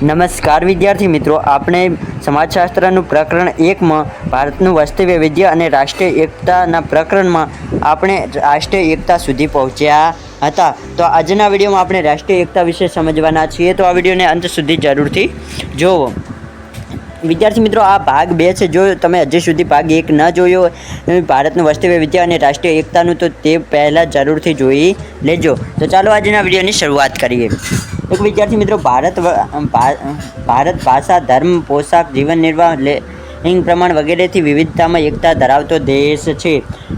નમસ્કાર વિદ્યાર્થી મિત્રો, આપણે સમાજશાસ્ત્રનું પ્રકરણ એકમાં ભારતનું વસ્તી વૈવિધ્ય અને રાષ્ટ્રીય એકતાના પ્રકરણમાં આપણે રાષ્ટ્રીય એકતા સુધી પહોંચ્યા હતા. તો આજના વિડીયોમાં આપણે રાષ્ટ્રીય એકતા વિશે સમજવાના છીએ. તો આ વિડીયોને અંત સુધી જરૂરથી જોવો. વિદ્યાર્થી મિત્રો, આ ભાગ બે છે. જો તમે હજી સુધી ભાગ એક ન જોયો ભારતનું વસ્તી વિદ્યા અને રાષ્ટ્રીય એકતાનું, તો તે પહેલાં જરૂરથી જોઈ લેજો. તો ચાલો આજના વિડીયોની શરૂઆત કરીએ. એક વિદ્યાર્થી મિત્રો, ભારત ભારત ભાષા, ધર્મ, પોશાક, જીવન નિર્વાહ લિંગ પ્રમાણ વગેરેથી વિવિધતામાં એકતા ધરાવતો દેશ છે.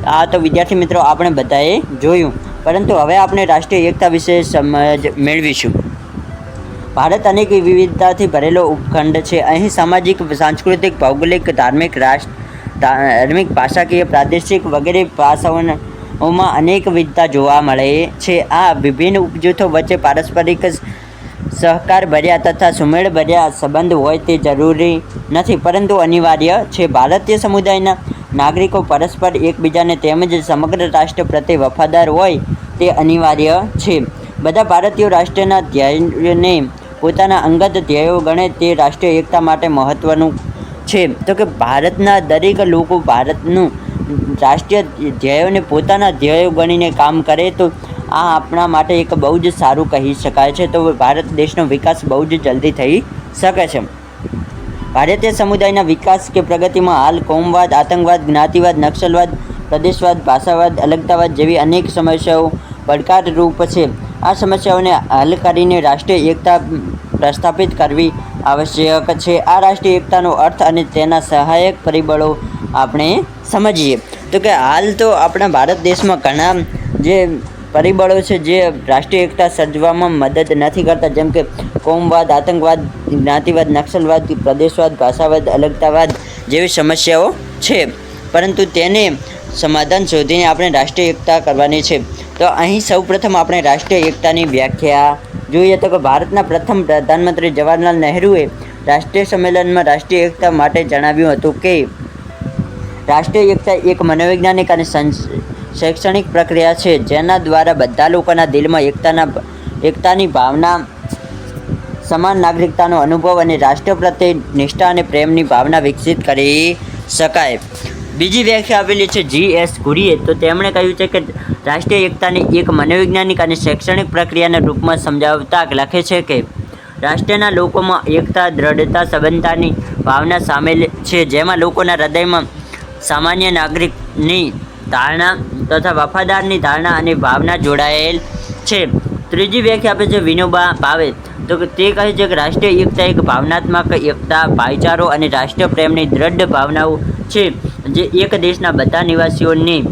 આ તો વિદ્યાર્થી મિત્રો, આપણે બધાએ જોયું. પરંતુ હવે આપણે રાષ્ટ્રીય એકતા વિશે સમજ મેળવીશું. ભારત અનેક વિવિધતાથી ભરેલો ઉપખંડ છે. અહીં સામાજિક, સાંસ્કૃતિક, ભૌગોલિક, ધાર્મિક, રાષ્ટ્ર, ધાર્મિક, ભાષાકીય, પ્રાદેશિક વગેરે ભાષાઓમાં અનેક વિવિધતા જોવા મળે છે. આ વિભિન્ન ઉપજૂથો વચ્ચે પારસ્પરિક સહકાર ભર્યા તથા સુમેળ ભર્યા સંબંધ હોય તે જરૂરી નથી, પરંતુ અનિવાર્ય છે. ભારતીય સમુદાયના નાગરિકો પરસ્પર એકબીજાને તેમજ સમગ્ર રાષ્ટ્ર પ્રત્યે વફાદાર હોય તે અનિવાર્ય છે. બધા ભારતીયો રાષ્ટ્રના ધ્યેયને પોતાના અંગત ધ્યેયો ગણે તે રાષ્ટ્રીય એકતા માટે મહત્ત્વનું છે. તો કે ભારતના દરેક લોકો ભારતનું રાષ્ટ્રીય ધ્યેયોને પોતાના ધ્યેયો ગણીને કામ કરે તો આ આપણા માટે એક બહુ જ સારું કહી શકાય છે. તો ભારત દેશનો વિકાસ બહુ જ જલ્દી થઈ શકે છે. ભારતીય સમુદાયના વિકાસ કે પ્રગતિમાં હાલ કોમવાદ, આતંકવાદ, જ્ઞાતિવાદ, નક્સલવાદ, પ્રદેશવાદ, ભાષાવાદ, અલગતાવાદ જેવી અનેક સમસ્યાઓ પડકારરૂપ છે. આ સમસ્યાઓને હલ કરીને રાષ્ટ્રીય એકતા પ્રસ્થાપિત કરવી આવશ્યક છે. આ રાષ્ટ્રીય એકતાનો અર્થ અને તેના સહાયક પરિબળો આપણે સમજીએ. તો કે હાલ તો આપણા ભારત દેશમાં ઘણા જે પરિબળો છે જે રાષ્ટ્રીય એકતા સર્જવામાં મદદ નથી કરતા, જેમ કે કોમવાદ, આતંકવાદ, જ્ઞાતિવાદ, નક્સલવાદ, પ્રદેશવાદ, ભાષાવાદ, અલગતાવાદ જેવી સમસ્યાઓ છે. પરંતુ તેને સમાધાન શોધીને આપણે રાષ્ટ્રીય એકતા કરવાની છે. તો અહીં સૌપ્રથમ આપણે રાષ્ટ્રીય એકતાની વ્યાખ્યા. જોઈએ તો કે ભારતના પ્રથમ પ્રધાનમંત્રી જવાહરલાલ નહેરુએ રાષ્ટ્રીય સંમેલનમાં રાષ્ટ્રીય એકતા માટે જણાવ્યું હતું કે, રાષ્ટ્રીય એકતા એક મનોવૈજ્ઞાનિક અને શૈક્ષણિક પ્રક્રિયા છે, જેના દ્વારા બધા લોકોના દિલમાં એકતાના એકતાની ભાવના, સમાન નાગરિકતાનો અનુભવ અને રાષ્ટ્ર પ્રત્યે નિષ્ઠા અને પ્રેમની ભાવના વિકસિત કરી શકાય. બીજી વ્યાખ્યા આપેલી છે જી એસ ગુરીએ. તો તેમણે કહ્યું છે કે રાષ્ટ્રીય એકતાને એક મનોવૈજ્ઞાનિક અને શૈક્ષણિક પ્રક્રિયાના રૂપમાં સમજાવતા લખે છે કે રાષ્ટ્રના લોકોમાં એકતા, દ્રઢતા, સંબંધતાની ભાવના સામેલ છે, જેમાં લોકોના હૃદયમાં સામાન્ય નાગરિકની ધારણા તથા વફાદારની ધારણા અને ભાવના જોડાયેલ છે. ત્રીજી વ્યાખ્યા આપે છે વિનોબા ભાવે. તો તે કહે છે કે રાષ્ટ્રીય એકતા એક ભાવનાત્મક એકતા, ભાઈચારો અને રાષ્ટ્રીય પ્રેમની દ્રઢ ભાવનાઓ છે. જે એક દેશના બધા નિવાસીઓની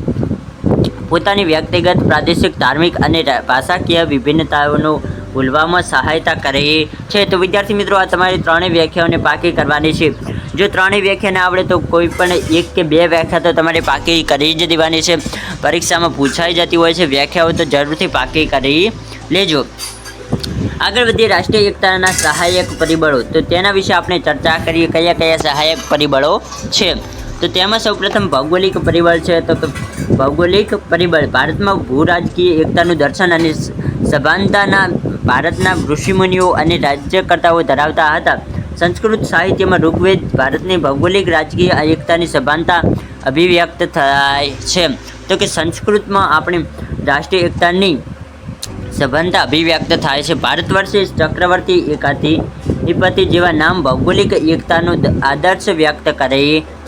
પોતાની વ્યક્તિગત, પ્રાદેશિક, ધાર્મિક અને ભાષાકીય વિભિન્નતાઓનો ભૂલવામાં સહાયતા કરે છે. તો વિદ્યાર્થી મિત્રો, આ તમારી ત્રણેય વ્યાખ્યાઓને પાકી કરવાની છે. જો ત્રણેય વ્યાખ્યાને આવડે તો કોઈ પણ એક કે બે વ્યાખ્યા તો તમારે પાકી કરી જ દેવાની છે. પરીક્ષામાં પૂછાઈ જતી હોય છે, વ્યાખ્યાઓ તો જરૂરથી પાકી કરી લેજો. આગળ વધીએ રાષ્ટ્રીય એકતાના સહાયક પરિબળો. તો તેના વિશે આપણે ચર્ચા કરીએ કયા કયા સહાયક પરિબળો છે? તો તેમાં સૌપ્રથમ ભૌગોલિક પરિબળ છે, તો ભૌગોલિક પરિબળ ભારતમાં ભૂ રાજકીય એકતાનું દર્શન અને સભાનતાના ભારતના ઋષિમુનિઓ અને રાજ્યકર્તાઓ ધરાવતા હતા. સંસ્કૃત સાહિત્યમાં ઋગ્વેદ ભારતની ભૌગોલિક, રાજકીય એકતાની સભાનતા અભિવ્યક્ત થાય છે. તો કે સંસ્કૃતમાં આપણી રાષ્ટ્રીય એકતાની સભાનતા અભિવ્યક્ત થાય છે. ભારત વર્ષે ચક્રવર્તી એકાધિપતિ જેવા નામ ભૌગોલિક એકતાનો આદર્શ વ્યક્ત કરે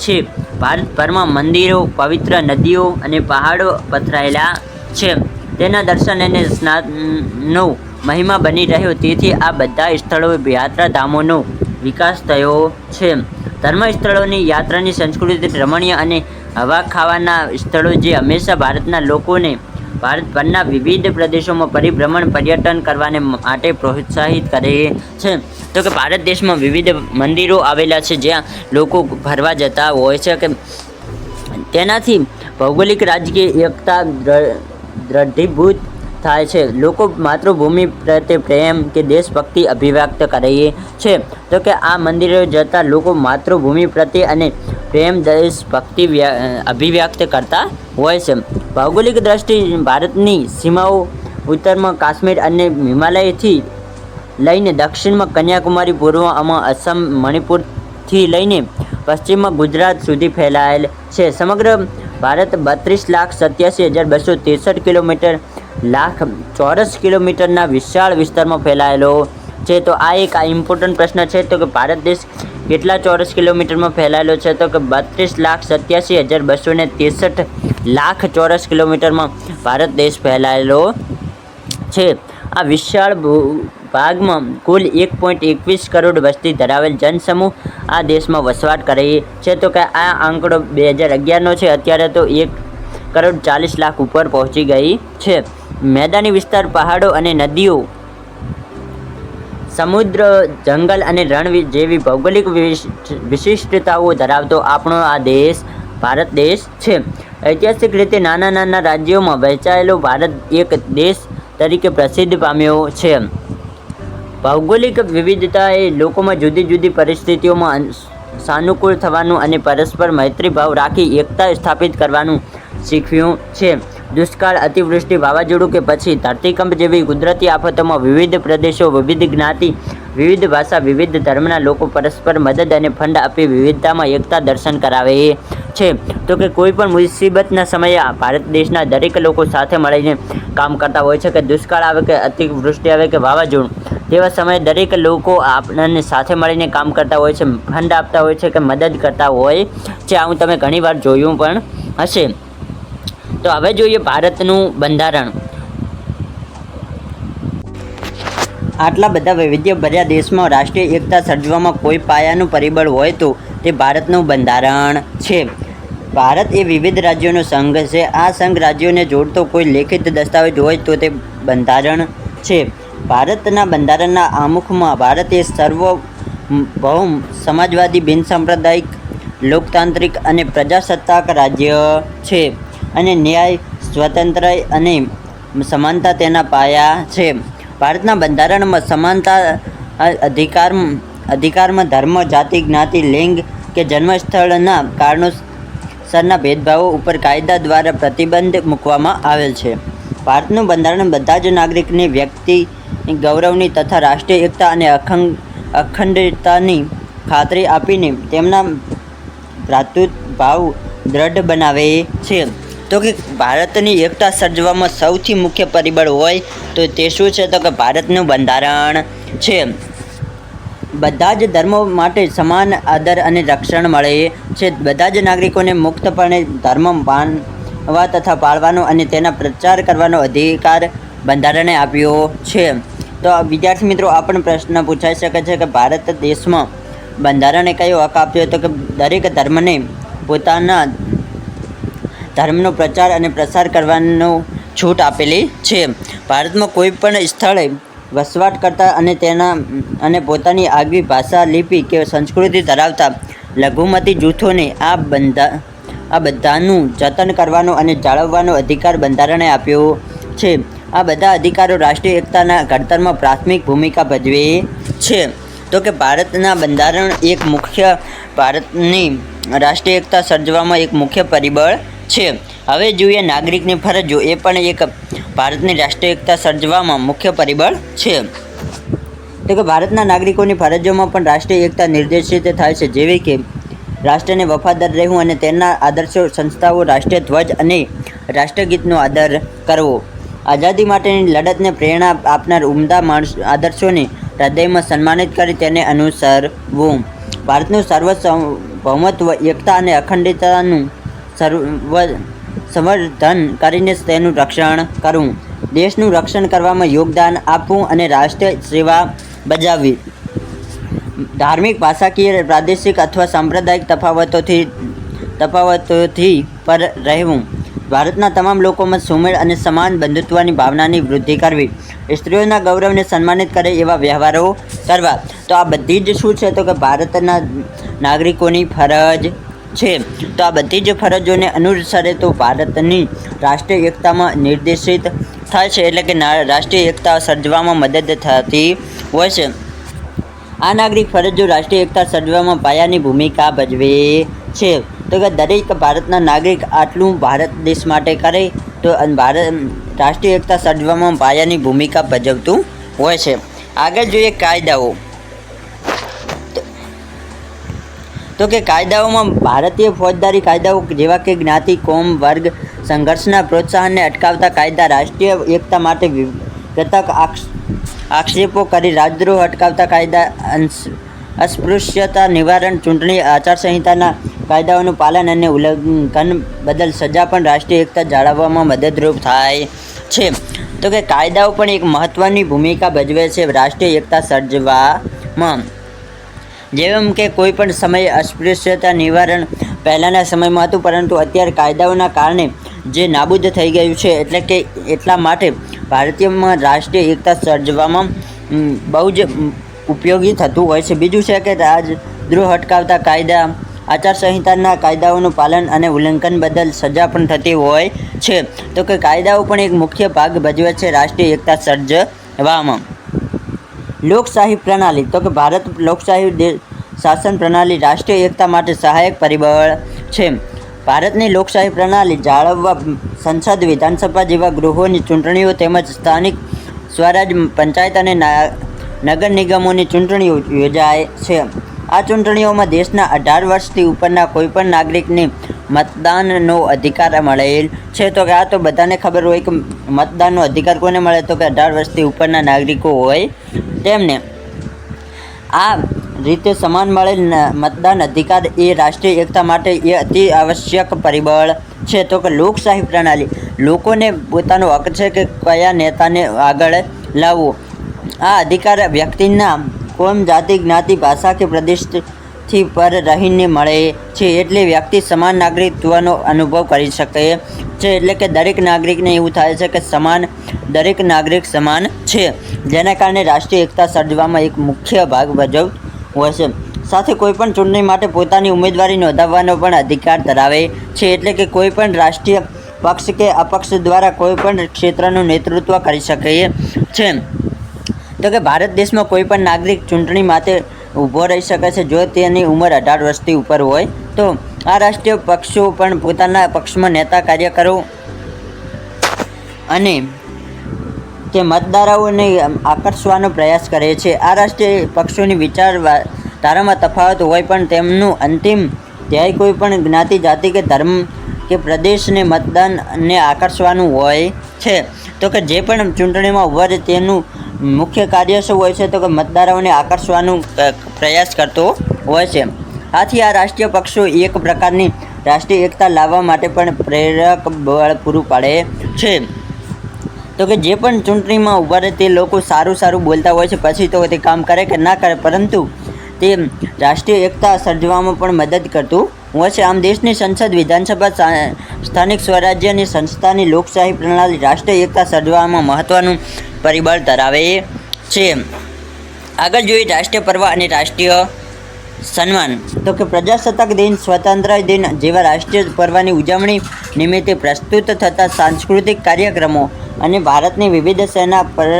છે. ભારતભરમાં મંદિરો, પવિત્ર નદીઓ અને પહાડો પથરાયેલા છે. તેના દર્શન અને સ્નાનનો મહિમા બની રહ્યો. તેથી આ બધા સ્થળો યાત્રાધામોનો વિકાસ થયો છે. ધર્મ સ્થળોની યાત્રાની સંસ્કૃતિ, રમણીય અને હવા ખાવાના સ્થળો જે હંમેશા ભારતના લોકોને ભારતભરના વિવિધ પ્રદેશોમાં પરિભ્રમણ, પર્યટન કરવાને માટે પ્રોત્સાહિત કરે છે. તો કે ભારત દેશમાં વિવિધ મંદિરો આવેલા છે, જ્યાં લોકો ફરવા જતા હોય છે કે તેનાથી ભૌગોલિક રાજકીય એકતા દ્ર- દ્રઢીભૂત થાય છે. લોકો માતૃભૂમિ પ્રત્યે પ્રેમ કે દેશભક્તિ અભિવ્યક્ત કરે છે. તો કે આ મંદિરો જતા લોકો માતૃભૂમિ પ્રત્યે અને પ્રેમ, દેશભક્તિ વ્ય- અભિવ્યક્ત કરતા હોય છે. ભૌગોલિક દ્રષ્ટિ ભારતની સીમાઓ ઉત્તરમાં કાશ્મીર અને હિમાલયથી લઈને દક્ષિણમાં કન્યાકુમારી, પૂર્વમાં અસમ, મણિપુરથી લઈને પશ્ચિમમાં ગુજરાત સુધી ફેલાયેલ છે. સમગ્ર ભારત બત્રીસ લાખ સત્યાસી હજાર બસો ત્રેસઠ કિલોમીટર લાખ ચોરસ કિલોમીટરના વિશાળ વિસ્તારમાં ફેલાયેલો છે તો આ એક આ ઇમ્પોર્ટન્ટ પ્રશ્ન છે તો કે ભારત દેશ કેટલા ચોરસ કિલોમીટરમાં ફેલાયેલો છે તો કે બત્રીસ લાખ સત્યાસી હજાર બસો ને ત્રેસઠ લાખ ચોરસ કિલોમીટરમાં ભારત દેશ ફેલાયેલો છે. આ વિશાળ ભાગમાં કુલ એક પોઈન્ટ એકવીસ કરોડ વસ્તી ધરાવેલ જનસમૂહ આ દેશમાં વસવાટ કરે છે તો કે આ આંકડો બે હજાર અગિયારનો છે. અત્યારે તો એક કરોડ ચાલીસ લાખ ઉપર પહોંચી ગઈ છે. મેદાની વિસ્તાર, પહાડો અને નદીઓ સમુદ્ર, જંગલ અને રણ જેવી ભૌગોલિક વિશિષ્ટ- વિશિષ્ટતાઓ ધરાવતો આપણો આ દેશ, ભારત દેશ છે. ઐતિહાસિક રીતે નાના નાના રાજ્યોમાં વહેંચાયેલો ભારત એક દેશ તરીકે પ્રસિદ્ધ પામ્યો છે. ભૌગોલિક વિવિધતાએ લોકોમાં જુદી જુદી પરિસ્થિતિઓમાં સાનુકૂળ થવાનું અને પરસ્પર મૈત્રીભાવ રાખી એકતા સ્થાપિત કરવાનું શીખ્યું છે. દુષ્કાળ અતિવૃષ્ટિ વાવાઝોડું કે પછી ધરતીકંપ જેવી કુદરતી આફતોમાં વિવિધ પ્રદેશો, વિવિધ જ્ઞાતિ, વિવિધ ભાષા, વિવિધ ધર્મના લોકો પરસ્પર મદદ અને ફંડ આપી વિવિધતામાં એકતા દર્શન કરાવે છે. તો કે કોઈ પણ મુસીબતના સમયે ભારત દેશના દરેક લોકો સાથે મળીને કામ કરતા હોય છે કે દુષ્કાળ આવે કે અતિવૃષ્ટિ આવે કે વાવાઝોડું, તેવા સમયે દરેક લોકો આપણને સાથે મળીને કામ કરતા હોય છે, ફંડ આપતા હોય છે કે મદદ કરતા હોય છે. આવું તમે ઘણીવાર જોયું પણ હશે. તો હવે જોઈએ ભારતનું બંધારણ. આટલા બધા વૈવિધ્યભર્યા દેશમાં રાષ્ટ્રીય એકતા સર્જવામાં કોઈ પાયાનું પરિબળ હોય તો તે ભારતનું બંધારણ છે. ભારત એ વિવિધ રાજ્યોનો સંઘ છે. આ સંઘ રાજ્યોને જોડતો કોઈ લેખિત દસ્તાવેજ હોય તો તે બંધારણ છે. ભારતના બંધારણના આમુખમાં ભારત એ સર્વ બહુમ સમાજવાદી, બિનસાંપ્રદાયિક, લોકતાંત્રિક અને પ્રજાસત્તાક રાજ્ય છે. અને ન્યાય, સ્વતંત્ર અને સમાનતા તેના પાયા છે. ભારતના બંધારણમાં સમાનતા અધિકાર અધિકારમાં ધર્મ, જાતિ, જ્ઞાતિ, લિંગ કે જન્મસ્થળના કારણોસરના ભેદભાવો ઉપર કાયદા દ્વારા પ્રતિબંધ મૂકવામાં આવેલ છે. ભારતનું બંધારણ બધા જ નાગરિકની વ્યક્તિ, ગૌરવની તથા રાષ્ટ્રીય એકતા અને અખંડ, અખંડતાની ખાતરી આપીને તેમના ભ્રાતૃભાવ દ્રઢ બનાવે છે. તો કે ભારતની એકતા સર્જવામાં સૌથી મુખ્ય પરિબળ હોય તો તે શું છે તો કે ભારતનું બંધારણ છે. બધા જ ધર્મો માટે સમાન આદર અને રક્ષણ મળે છે. બધા જ નાગરિકોને મુક્તપણે ધર્મ માનવા તથા પાળવાનો અને તેના પ્રચાર કરવાનો અધિકાર બંધારણે આપ્યો છે. તો વિદ્યાર્થી મિત્રો, આ પણ પ્રશ્ન પૂછાઈ શકે છે કે ભારત દેશમાં બંધારણે કયો હક આપ્યો? તો કે દરેક ધર્મને પોતાના ધર્મનો પ્રચાર અને પ્રસાર કરવાનો છૂટ આપેલી છે. ભારતમાં કોઈ પણ સ્થળે વસવાટ કરતા અને તેના, અને પોતાની આગવી ભાષા, લિપિ કે સંસ્કૃતિ ધરાવતા લઘુમતી જૂથોને આ બંધા, આ બધાનું જતન કરવાનો અને જાળવવાનો અધિકાર બંધારણે આપ્યો છે. આ બધા અધિકારો રાષ્ટ્રીય એકતાના ઘડતરમાં પ્રાથમિક ભૂમિકા ભજવે છે. તો કે ભારતના બંધારણ એક મુખ્ય, ભારતની રાષ્ટ્રીય એકતા સર્જવામાં એક મુખ્ય પરિબળ છે. હવે જોઈએ નાગરિકની ફરજો. એ પણ એક ભારતની રાષ્ટ્રીય સર્જવામાં મુખ્ય પરિબળ છે. તો કે ભારતના નાગરિકોની ફરજોમાં પણ રાષ્ટ્રીય એકતા નિર્દેશિત થાય છે. જેવી કે રાષ્ટ્રને વફાદાર રહેવું અને તેના આદર્શો સંસ્થાઓ, રાષ્ટ્રીય ધ્વજ અને રાષ્ટ્રગીતનો આદર કરવો. આઝાદી માટેની લડતને પ્રેરણા આપનાર ઉમદા માણસ આદર્શોને હૃદયમાં સન્માનિત કરી તેને અનુસરવું. ભારતનું સર્વભૌમત્વ એકતા અને અખંડિતતાનું સર્વ સંવર્ધન કરીને તેનું રક્ષણ કરવું દેશનું રક્ષણ કરવામાં યોગદાન આપવું અને રાષ્ટ્રીય સેવા બજાવવી. ધાર્મિક, ભાષાકીય, પ્રાદેશિક અથવા સાંપ્રદાયિક તફાવતોથી તફાવતોથી પર રહેવું. ભારતના તમામ લોકોમાં સુમેળ અને સમાન બંધુત્વની ભાવનાની વૃદ્ધિ કરવી. સ્ત્રીઓના ગૌરવને સન્માનિત કરે એવા વ્યવહારો કરવા. તો આ બધી જ શું છે? તો કે ભારતના નાગરિકોની ફરજ છે. તો આ બધી જ ફરજોને અનુસરે તો ભારતની રાષ્ટ્રીય એકતામાં નિર્દેશિત થાય છે એટલે કે રાષ્ટ્રીય એકતા સર્જવામાં મદદ થતી હોય છે. આ નાગરિક ફરજો રાષ્ટ્રીય એકતા સર્જવામાં પાયાની ભૂમિકા ભજવે છે. તો કે દરેક ભારતના નાગરિક આટલું ભારત દેશ માટે કરે તો ભારત, રાષ્ટ્રીય એકતા સર્જવામાં પાયાની ભૂમિકા ભજવતું હોય છે. આગળ જોઈએ કાયદાઓ. તો કે કાયદાઓમાં ભારતીય ફોજદારી કાયદાઓ જેવા કે જ્ઞાતિ, કોમ, વર્ગ, સંઘર્ષના પ્રોત્સાહનને અટકાવતા કાયદા રાષ્ટ્રીય એકતા માટે કેટલાક આક્ષ, આક્ષેપો કરી રાજદ્રોહ અટકાવતા કાયદા અસ્પૃશ્યતા નિવારણ, ચૂંટણી, આચારસંહિતાના કાયદાઓનું પાલન અને ઉલ્લંઘન બદલ સજા પણ રાષ્ટ્રીય એકતા જાળવવામાં મદદરૂપ થાય છે. તો કે કાયદાઓ પણ એક મહત્ત્વની ભૂમિકા ભજવે છે રાષ્ટ્રીય એકતા સર્જવામાં. જેમ કે કોઈ પણ સમયે અસ્પૃશ્યતા નિવારણ પહેલાંના સમયમાં હતું, પરંતુ અત્યારે કાયદાઓના કારણે જે નાબૂદ થઈ ગયું છે, એટલે કે એટલા માટે ભારતીયમાં રાષ્ટ્રીય એકતા સર્જવામાં બહુ જ ઉપયોગી થતું હોય છે. બીજું છે કે રાજદ્રોહ અટકાવતા કાયદા, આચારસંહિતાના કાયદાઓનું પાલન અને ઉલ્લંઘન બદલ સજા પણ થતી હોય છે. તો કે કાયદાઓ પણ એક મુખ્ય ભાગ ભજવે છે રાષ્ટ્રીય એકતા સર્જવામાં. લોકશાહી પ્રણાલી, તો કે ભારત લોકશાહી શાસન પ્રણાલી રાષ્ટ્રીય એકતા માટે સહાયક પરિબળ છે. ભારતની લોકશાહી પ્રણાલી જાળવવા સંસદ, વિધાનસભા જેવા ગૃહોની ચૂંટણીઓ તેમજ સ્થાનિક સ્વરાજ પંચાયત અને નગર નિગમોની ચૂંટણીઓ યોજાય છે. આ ચૂંટણીઓમાં દેશના અઢાર વર્ષથી ઉપરના કોઈપણ નાગરિકને મતદાનનો અધિકાર મળેલ છે. તો કે આ તો બધાને ખબર હોય કે મતદાનનો અધિકાર કોને મળે? તો કે અઢાર વર્ષથી ઉપરના નાગરિકો હોય તેમને. આ રીતે સમાન મળેલ મતદાન અધિકાર એ રાષ્ટ્રીય એકતા માટે એ અતિ આવશ્યક પરિબળ છે. તો કે લોકશાહી પ્રણાલી, લોકોને પોતાનો હક છે કે કયા નેતાને આગળ લાવવો. આ અધિકાર વ્યક્તિના કોમ, જાતિ, જ્ઞાતિ, ભાષા કે પ્રદેશથી પર રહીને મળે છે એટલે વ્યક્તિ સમાન નાગરિકત્વનો અનુભવ કરી શકે છે. એટલે કે દરેક નાગરિકને એવું થાય છે કે સમાન, દરેક નાગરિક સમાન છે. જેના કારણે રાષ્ટ્રીય એકતા સર્જવામાં એક મુખ્ય ભાગ ભજવ હોય છે. સાથે કોઈપણ ચૂંટણી માટે પોતાની ઉમેદવારી નોંધાવવાનો પણ અધિકાર ધરાવે છે. એટલે કે કોઈપણ રાષ્ટ્રીય પક્ષ કે અપક્ષ દ્વારા કોઈપણ ક્ષેત્રનું નેતૃત્વ કરી શકે છે. તો કે ભારત દેશમાં કોઈપણ નાગરિક ચૂંટણી માટે ઊભો રહી શકે છે. જો તેની ઉંમર અઢાર વર્ષથી ઉપર હોય, તો આ રાષ્ટ્રીય પક્ષો પણ પોતાના પક્ષમાં નેતા કાર્યકરો અને તે મતદારોને આકર્ષવાનો પ્રયાસ કરે છે. આ રાષ્ટ્રીય પક્ષોની વિચાર ધારામાં તફાવત હોય પણ તેમનું અંતિમ ધ્યેય કોઈ પણ જ્ઞાતિ, જાતિ કે ધર્મ કે પ્રદેશને મતદાનને આકર્ષવાનું હોય છે. તો કે જે પણ ચૂંટણીમાં ઊભા છે તેનું મુખ્ય કાર્ય શું હોય છે તો કે મતદારોને આકર્ષવાનું પ્રયાસ કરતો હોય છે. આથી આ રાષ્ટ્રીય પક્ષો એક પ્રકારની રાષ્ટ્રીય એકતા લાવવા માટે પણ પ્રેરક બળ પૂરું પાડે છે. તો કે જે પણ ચૂંટણીમાં ઊભા રહે તે લોકો સારું સારું બોલતા હોય છે, પછી તો તે કામ કરે કે ના કરે, પરંતુ તે રાષ્ટ્રીય એકતા સર્જવામાં પણ મદદ કરતું. હોય છે આમ દેશની સંસદ વિધાનસભા સ્થાનિક સ્વરાજ્યની સંસ્થાની લોકશાહી પ્રણાલી રાષ્ટ્રીય એકતા સર્જવામાં મહત્ત્વનું પરિબળ ધરાવે છે. આગળ જોઈએ રાષ્ટ્રીય પર્વ અને રાષ્ટ્રીય સન્માન. તો કે પ્રજાસત્તાક દિન, સ્વતંત્ર દિન જેવા રાષ્ટ્રીય પર્વની ઉજવણી નિમિત્તે પ્રસ્તુત થતા સાંસ્કૃતિક કાર્યક્રમો અને ભારતની વિવિધ સેના પર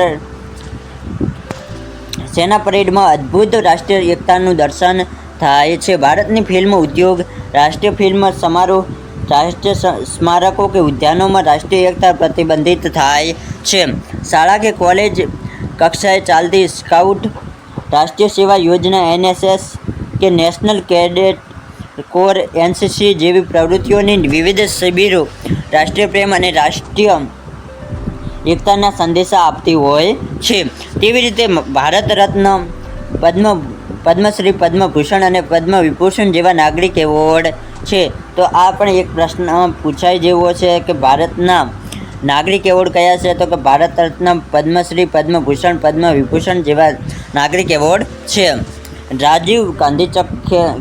સેના પરેડમાં અદ્ભુત રાષ્ટ્રીય એકતાનું દર્શન થાય છે. ભારતની ફિલ્મ ઉદ્યોગ, રાષ્ટ્રીય ફિલ્મ સમારોહ, રાષ્ટ્રીય સ્મારકો કે ઉદ્યાનોમાં રાષ્ટ્રીય એકતા પ્રતિબંધિત થાય છે. શાળા કે કોલેજ કક્ષાએ ચાલતી સ્કાઉટ, રાષ્ટ્રીય સેવા યોજના, એનએસએસ કે નેશનલ કેડેટ કોર, એનસીસી જેવી પ્રવૃત્તિઓની વિવિધ શિબિરો, રાષ્ટ્રીય પ્રેમ અને રાષ્ટ્રીય એકતાના સંદેશા આપતી હોય છે. તેવી રીતે ભારત રત્ન પદ્મ, પદ્મશ્રી પદ્મભૂષણ અને પદ્મ વિભૂષણ જેવા નાગરિક એવોર્ડ છે. તો આ પણ એક પ્રશ્ન પૂછાય જેવો છે કે ભારતના નાગરિક એવોર્ડ કયા છે? તો કે ભારત રત્ન પદ્મશ્રી પદ્મભૂષણ પદ્મ વિભૂષણ જેવા નાગરિક એવોર્ડ છે. રાજીવ ગાંધી ચક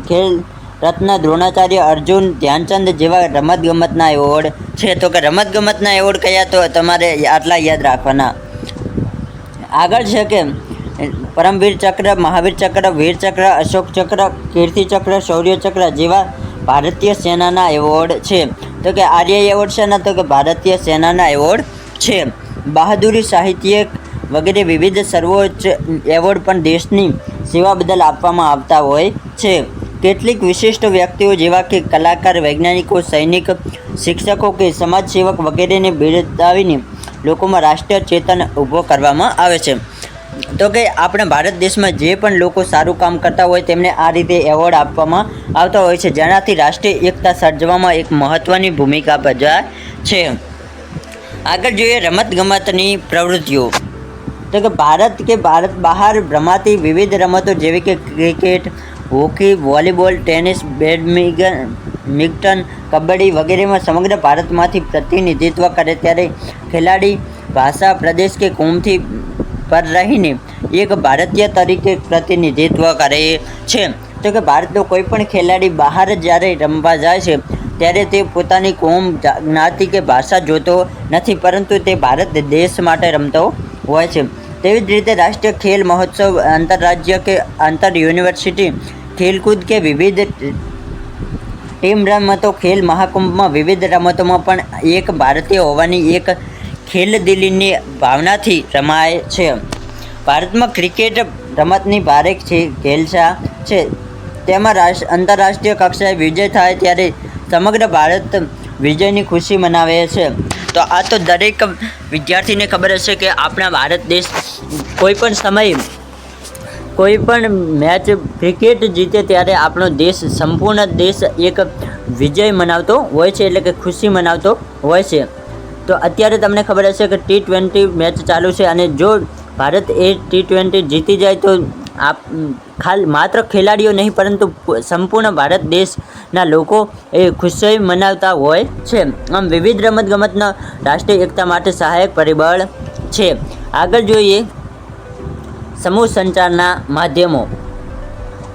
ખેલ રત્ન દ્રોણાચાર્ય અર્જુન ધ્યાનચંદ જેવા રમતગમતના એવોર્ડ છે. તો કે રમતગમતના એવોર્ડ કયા તો તમારે આટલા યાદ રાખવાના. આગળ છે કે પરમવીર ચક્ર, મહાવીર ચક્ર, વીર ચક્ર, અશોક ચક્ર, કીર્તિ ચક્ર, શૌર્ય ચક્ર જેવા ભારતીય સેનાના એવોર્ડ છે. તો કે આર્ય એવોર્ડ છે ને તો કે ભારતીય સેનાના એવોર્ડ છે. બહાદુરી સાહિત્ય વગેરે વિવિધ સર્વોચ્ચ એવોર્ડ પણ દેશની સેવા બદલ આપવામાં આવતા હોય છે. કેટલીક વિશિષ્ટ વ્યક્તિઓ જેવા કે કલાકાર, વૈજ્ઞાનિકો, સૈનિક, શિક્ષકો કે સમાજસેવક વગેરેને બિરદાવીને લોકોમાં રાષ્ટ્રીય ચેતન ઊભો કરવામાં આવે છે. તો કે આપણા ભારત દેશમાં જે પણ લોકો સારું કામ કરતા હોય તેમને આ રીતે એવોર્ડ આપવામાં આવતા હોય છે. જેનાથી રાષ્ટ્રીય એકતા સર્જવામાં એક મહત્ત્વની ભૂમિકા ભજવાય છે. આગળ જોઈએ રમતગમતની પ્રવૃત્તિઓ. તો કે ભારત કે ભારત બહાર રમાતી વિવિધ રમતો જેવી કે cricket hockey, volleyball, tennis badminton મિન્ટન kabaddi વગેરેમાં સમગ્ર ભારતમાંથી પ્રતિનિધિત્વ કરે ત્યારે ખેલાડી ભાષા, પ્રદેશ કે કોમથી પર રહીને એક ભારતીય તરીકે પ્રતિનિધિત્વ કરે છે. તો કે ભારતનો કોઈ પણ ખેલાડી બહાર જ્યારે રમવા જાય છે, ત્યારે તે પોતાની કોમ જ્ઞાતિ કે ભાષા જોતો નથી, પરંતુ તે ભારત દેશ માટે રમતો હોય છે. તેવી જ રીતે રાષ્ટ્રીય ખેલ મહોત્સવ, આંતરરાજ્ય કે આંતર યુનિવર્સિટી ખેલકૂદ કે વિવિધ ટીમ રમતો, ખેલ મહાકુંભમાં વિવિધ રમતોમાં પણ એક ભારતીય હોવાની એક ખેલદિલીની ભાવનાથી રમાય છે. ભારતમાં ક્રિકેટ રમતની ભારે છે, ખેલસા છે. તેમાં રાષ્ટ્ર, આંતરરાષ્ટ્રીય કક્ષાએ વિજય થાય ત્યારે સમગ્ર ભારત વિજયની ખુશી મનાવે છે. તો આ તો દરેક વિદ્યાર્થીને ખબર હશે કે આપણા ભારત દેશ કોઈ પણ સમયે કોઈ પણ મેચ ક્રિકેટ જીતે ત્યારે આપણો દેશ સંપૂર્ણ દેશ એક વિજય મનાવતો હોય છે એટલે કે ખુશી મનાવતો હોય છે. તો અત્યારે તમને ખબર હશે કે ટી ટ્વેન્ટી મેચ ચાલુ છે અને જો ભારત એ ટી ટ્વેન્ટી જીતી જાય તો આપ ખાલ માત્ર ખેલાડીઓ નહીં, પરંતુ સંપૂર્ણ ભારત દેશના લોકો એ ખુશી મનાવતા હોય છે. આમ વિવિધ રમતગમતના રાષ્ટ્રીય એકતા માટે સહાયક પરિબળ છે. આગળ જોઈએ સમૂહ સંચારના માધ્યમો.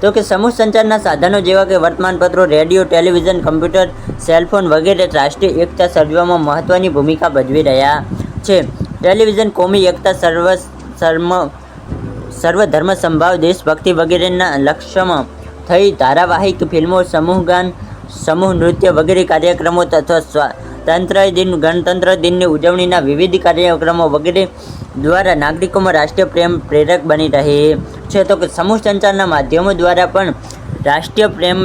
તો કે સમૂહ સંચારના સાધનો જેવા કે વર્તમાનપત્રો, રેડિયો, ટેલિવિઝન, કમ્પ્યુટર, સેલફોન વગેરે રાષ્ટ્રીય એકતા સર્જવામાં મહત્ત્વની ભૂમિકા ભજવી રહ્યા છે. ટેલિવિઝન, કોમી એકતા, સર્વ સર્મ સર્વધર્મ સંભાવ, દેશભક્તિ વગેરેના લક્ષ્યમાં થઈ ધારાવાહિક ફિલ્મો સમૂહગાન સમૂહ નૃત્ય વગેરે કાર્યક્રમો તથા સ્વાતંત્ર્ય દિન, ગણતંત્ર દિનની ઉજવણીના વિવિધ કાર્યક્રમો વગેરે દ્વારા નાગરિકોમાં રાષ્ટ્રીય પ્રેમ પ્રેરક બની રહે છે. તો કે સમૂહ સંચારના માધ્યમો દ્વારા પણ રાષ્ટ્રીય પ્રેમ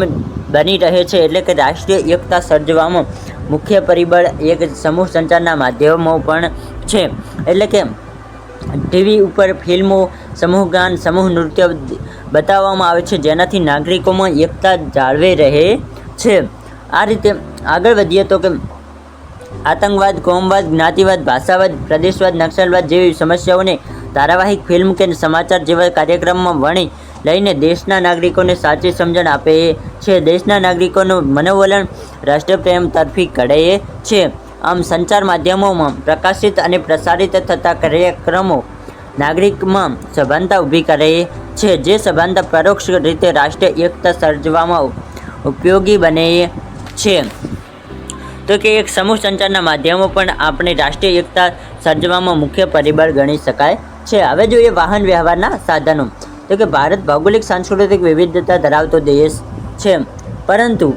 બની રહે છે એટલે કે રાષ્ટ્રીય એકતા સર્જવામાં મુખ્ય પરિબળ એક સમૂહ સંચારના માધ્યમો પણ છે. એટલે કે ટીવી ઉપર ફિલ્મો, સમૂહ ગાન, સમૂહ નૃત્ય બતાવવામાં આવે છે, જેનાથી નાગરિકોમાં એકતા જાળવી રહે છે. આ રીતે આગળ વધીએ તો કે આતંકવાદ, કોમવાદ, જ્ઞાતિવાદ, ભાષાવાદ, પ્રદેશવાદ નક્સલવાદ જેવી સમસ્યાઓને ધારાવાહિક ફિલ્મ કે સમાચાર જેવા કાર્યક્રમમાં વણી લઈને દેશના નાગરિકોને સાચી સમજણ આપે છે. દેશના નાગરિકોનું મનોવલણ રાષ્ટ્રપ્રેમ તરફી ઘડે છે. આમ સંચાર માધ્યમોમાં પ્રકાશિત અને પ્રસારિત થતા કાર્યક્રમો નાગરિકમાં સભાનતા ઊભી કરે છે. જે સભાનતા પરોક્ષ રીતે રાષ્ટ્રીય એકતા સર્જવામાં ઉપયોગી બને છે. તો કે એક સમૂહ સંચારના માધ્યમો પણ આપણી રાષ્ટ્રીય એકતા સર્જવામાં મુખ્ય પરિબળ ગણી શકાય છે. હવે જોઈએ વાહન વ્યવહારના સાધનો. તો કે ભારત ભૌગોલિક, સાંસ્કૃતિક વિવિધતા ધરાવતો દેશ છે. પરંતુ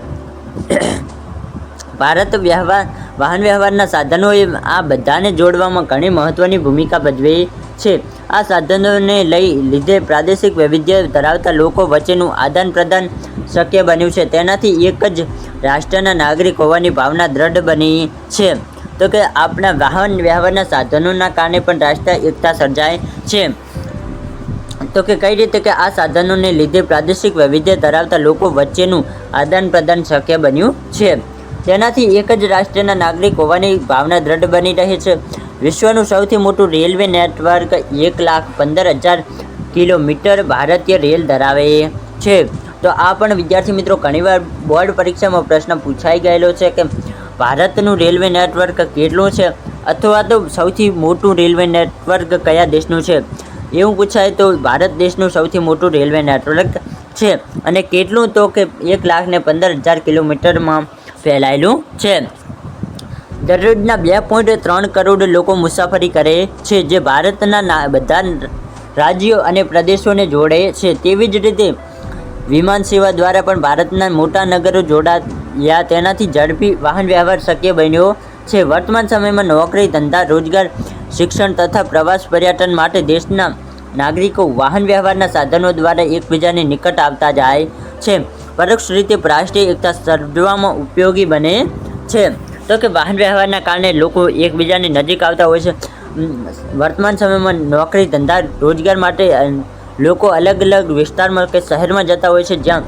ભારત વ્યવહાર, વાહન વ્યવહારના સાધનોએ આ બધાને જોડવામાં ઘણી મહત્ત્વની ભૂમિકા ભજવે છે. આ સાધનોને લઈ લીધે પ્રાદેશિક વૈવિધ્ય ધરાવતા લોકો વચ્ચેનું આદાન પ્રદાન શક્ય બન્યું છે. તેનાથી એક જ રાષ્ટ્રના નાગરિક હોવાની ભાવના દ્રઢ બની છે. તો કે આપણા વાહન વ્યવહારના સાધનોના કારણે પણ રાષ્ટ્રીય એકતા સર્જાય છે. તો કે કઈ રીતે કે આ સાધનોને લીધે પ્રાદેશિક વૈવિધ્ય ધરાવતા લોકો વચ્ચેનું આદાન પ્રદાન શક્ય બન્યું છે. તેનાથી એક જ રાષ્ટ્રના નાગરિક હોવાની ભાવના દ્રઢ બની રહે છે. વિશ્વનું સૌથી મોટું રેલવે નેટવર્ક એક લાખ પંદર હજાર કિલોમીટર ભારતીય રેલ ધરાવે છે. તો આ પણ વિદ્યાર્થી મિત્રો ઘણીવાર બોર્ડ પરીક્ષામાં પ્રશ્ન પૂછાઈ ગયેલો છે કે ભારતનું રેલવે નેટવર્ક કેટલું છે અથવા તો સૌથી મોટું રેલવે નેટવર્ક કયા દેશનું છે? એવું પૂછાય તો ભારત દેશનું સૌથી મોટું રેલવે નેટવર્ક છે અને કેટલું તો કે એક લાખ ને પંદર હજાર કિલોમીટરમાં ફેલાયેલું છે. દરરોજના બે પોઈન્ટ ત્રણ કરોડ લોકો મુસાફરી કરે છે જે ભારતના બધા રાજ્યો અને પ્રદેશોને જોડે છે. તેવી જ રીતે વિમાન સેવા દ્વારા પણ ભારતના મોટા નગરો જોડાયા. તેનાથી ઝડપી વાહન વ્યવહાર શક્ય બન્યો છે. વર્તમાન સમયમાં નોકરી, ધંધા, રોજગાર, શિક્ષણ તથા પ્રવાસ પર્યટન માટે દેશના નાગરિકો વાહન વ્યવહારના સાધનો દ્વારા એકબીજાની નિકટ આવતા જાય છે. પરોક્ષ રીતે રાષ્ટ્રીય એકતા સર્જવામાં ઉપયોગી બને છે. તો કે વાહન વ્યવહારના કારણે લોકો એકબીજાની નજીક આવતા હોય છે. વર્તમાન સમયમાં નોકરી, ધંધા, રોજગાર માટે લોકો અલગ અલગ વિસ્તારમાં કે શહેરમાં જતા હોય છે, જ્યાં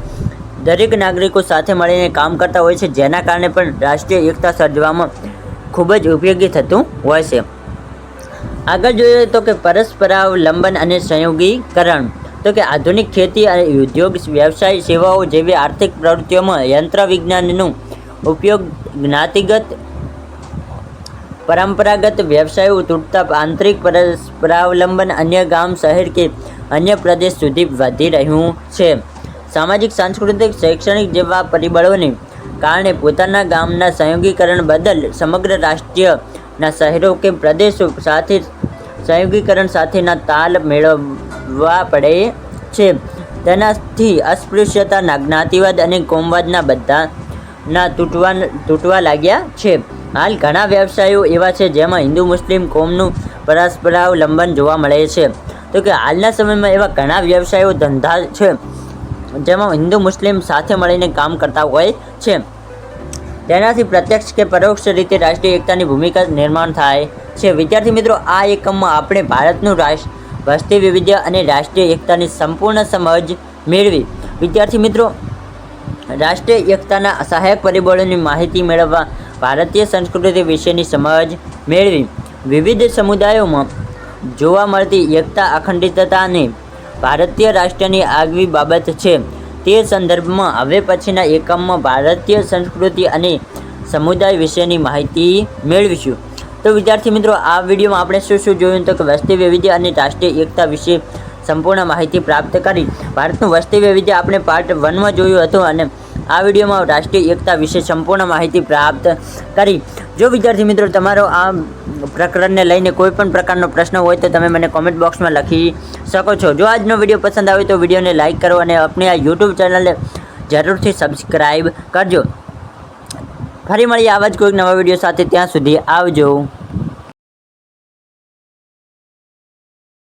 દરેક નાગરિકો સાથે મળીને કામ કરતા હોય છે, જેના કારણે પણ રાષ્ટ્રીય એકતા સર્જવામાં ખૂબ જ ઉપયોગી થતું હોય છે. આગળ જોઈએ તો કે પરસ્પરાવલંબન અને સંયોગીકરણ. તો કે આધુનિક ખેતી અને ઉદ્યોગ વ્યવસાય સેવાઓ જેવી આર્થિક પ્રવૃત્તિઓમાં યંત્ર વિજ્ઞાનનો ઉપયોગ જ્ઞાતિગત, પરંપરાગત વ્યવસાયો તૂટતા આંતરિક પરસ્પરાવલંબન, અન્ય ગામ, શહેર કે અન્ય પ્રદેશ સુધી વધી રહ્યું છે. સામાજિક, સાંસ્કૃતિક, શૈક્ષણિક જેવા પરિબળોને કારણે પોતાના ગામના સંયોગીકરણ બદલ સમગ્ર રાષ્ટ્રીયના શહેરો કે પ્રદેશો સાથે સંયોગીકરણ સાથેના તાલ મેળવવા પડે છે. તેનાથી અસ્પૃશ્યતાના જ્ઞાતિવાદ અને કોમવાદના બધા ના તૂટવા તૂટવા લાગ્યા છે. હાલ ઘણા વ્યવસાયો એવા છે જેમાં હિન્દુ, મુસ્લિમ કોમનું પરસ્પરાવલંબન જોવા મળે છે. તો કે હાલના સમયમાં એવા ઘણા વ્યવસાયો ધંધા છે, જેમાં હિન્દુ, મુસ્લિમ સાથે મળીને કામ કરતા હોય છે. તેનાથી પ્રત્યક્ષ કે પરોક્ષ રીતે રાષ્ટ્રીય એકતાની ભૂમિકા નિર્માણ થાય છે. વિદ્યાર્થી મિત્રો, આ એકમમાં આપણે ભારતનું રાષ્ટ્ર, વસ્તી વિવિધ્ય અને રાષ્ટ્રીય એકતાની સંપૂર્ણ સમજ મેળવી. વિદ્યાર્થી મિત્રો, રાષ્ટ્રીય એકતાના સહાયક પરિબળોની માહિતી મેળવવા ભારતીય સંસ્કૃતિ વિશેની સમજ મેળવી. વિવિધ સમુદાયોમાં જોવા મળતી એકતા, અખંડિતતાને ભારતીય રાષ્ટ્રની આગવી બાબત છે. તે સંદર્ભમાં હવે પછીના એકમમાં ભારતીય સંસ્કૃતિ અને સમુદાય વિશેની માહિતી મેળવીશું. તો વિદ્યાર્થી મિત્રો, આ વિડીયોમાં આપણે શું શું જોયું તો કે વસ્તી વૈવિધ્ય અને રાષ્ટ્રીય એકતા વિશે સંપૂર્ણ માહિતી પ્રાપ્ત કરી. ભારતનું વસ્તી વૈવિધ્ય આપણે પાર્ટ વનમાં જોયું હતું અને આ વિડીયોમાં રાષ્ટ્રીય એકતા વિશે સંપૂર્ણ માહિતી પ્રાપ્ત કરી. જો વિદ્યાર્થી મિત્રો તમારો આ પ્રકરણને લઈને કોઈ પણ પ્રકારનો પ્રશ્ન હોય તો તમે મને કોમેન્ટ બોક્સમાં લખી શકો છો. જો આજનો વીડિયો પસંદ આવે તો વિડીયોને લાઇક કરો અને આપણી આ યુટ્યુબ ચેનલને જરૂરથી સબસ્ક્રાઈબ કરજો. ફરી મળીએ આવા જ કોઈક નવા વીડિયો સાથે. ત્યાં સુધી આવજો.